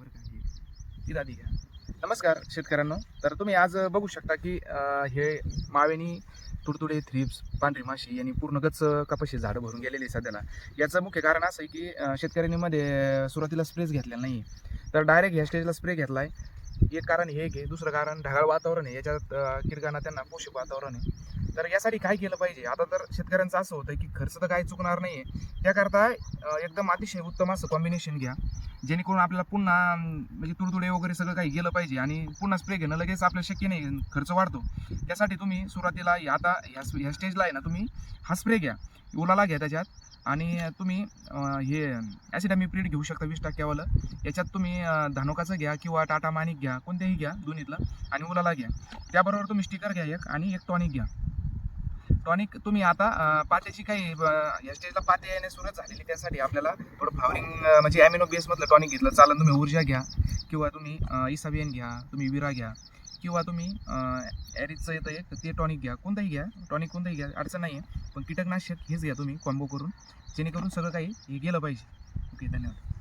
ती दादी घ्या. नमस्कार शेतकऱ्यांनो. तर तुम्ही आज बघू शकता की अं, हे मावेनी तुडतुडे थ्रिप्स पांढरी माशी यांनी पूर्ण गच कपाशी झाडं भरून गेलेली आहे सध्याला. याचं मुख्य कारण असं आहे की अं, शेतकऱ्यांनी मध्ये सुरुवातीला स्प्रेच घेतलेला नाही तर डायरेक्ट ह्या स्टेजला स्प्रे घेतला आहे एक कारण हे घे दुसरं कारण ढगाळ वातावरण आहे. याच्यात अं, त्यांना पोषक वातावरण आहे. तर यासाठी काय केलं पाहिजे? आता तर शेतकऱ्यांचं असं होतं की खर्च तर काही चुकणार नाही आहे त्याकरता एकदम अतिशय उत्तम असं कॉम्बिनेशन घ्या. जेणेकरून आपल्याला पुन्हा म्हणजे तुडतुडे वगैरे सगळं काही गेलं पाहिजे आणि पुन्हा स्प्रे घेणं लगेच आपल्या शक्य नाही खर्च वाढतो. त्यासाठी तुम्ही सुरुवातीला या- आता ह्या ह्या स्टेजला आहे ना तुम्ही हा स्प्रे घ्या. ओलाला घ्या त्याच्यात आणि तुम्ही हे ॲसिड आम्ही ॲसिडामिप्रिड घेऊ शकता वीस टक्क्यावालं. याच्यात तुम्ही धानोकाचं घ्या किंवा टाटा मानिक घ्या कोणत्याही घ्या दोन्हीतलं आणि उलाला घ्या. त्याबरोबर तुम्ही स्टिकर घ्या एक आणि एक टॉनिक घ्या. टॉनिक तुम्ही आता पात्याची काही या स्टेजला पाते येणे सुरुवात झालेली त्यासाठी आपल्याला थोडं फ्लावरिंग म्हणजे ॲमिनो बेसमधलं टॉनिक घेतलं. चालेल तुम्ही ऊर्जा घ्या किंवा तुम्ही इसाबियन घ्या तुम्ही विरा घ्या किंवा तुम्ही ॲरिजचं येतं एक ते टॉनिक घ्या. कोणताही घ्या टॉनिक कोणताही घ्या अडचण नाही आहे पण कीटकनाशक हेच घ्या तुम्ही कॉम्बो करून जेणेकरून सगळं काही हे गेलं पाहिजे. ओके धन्यवाद.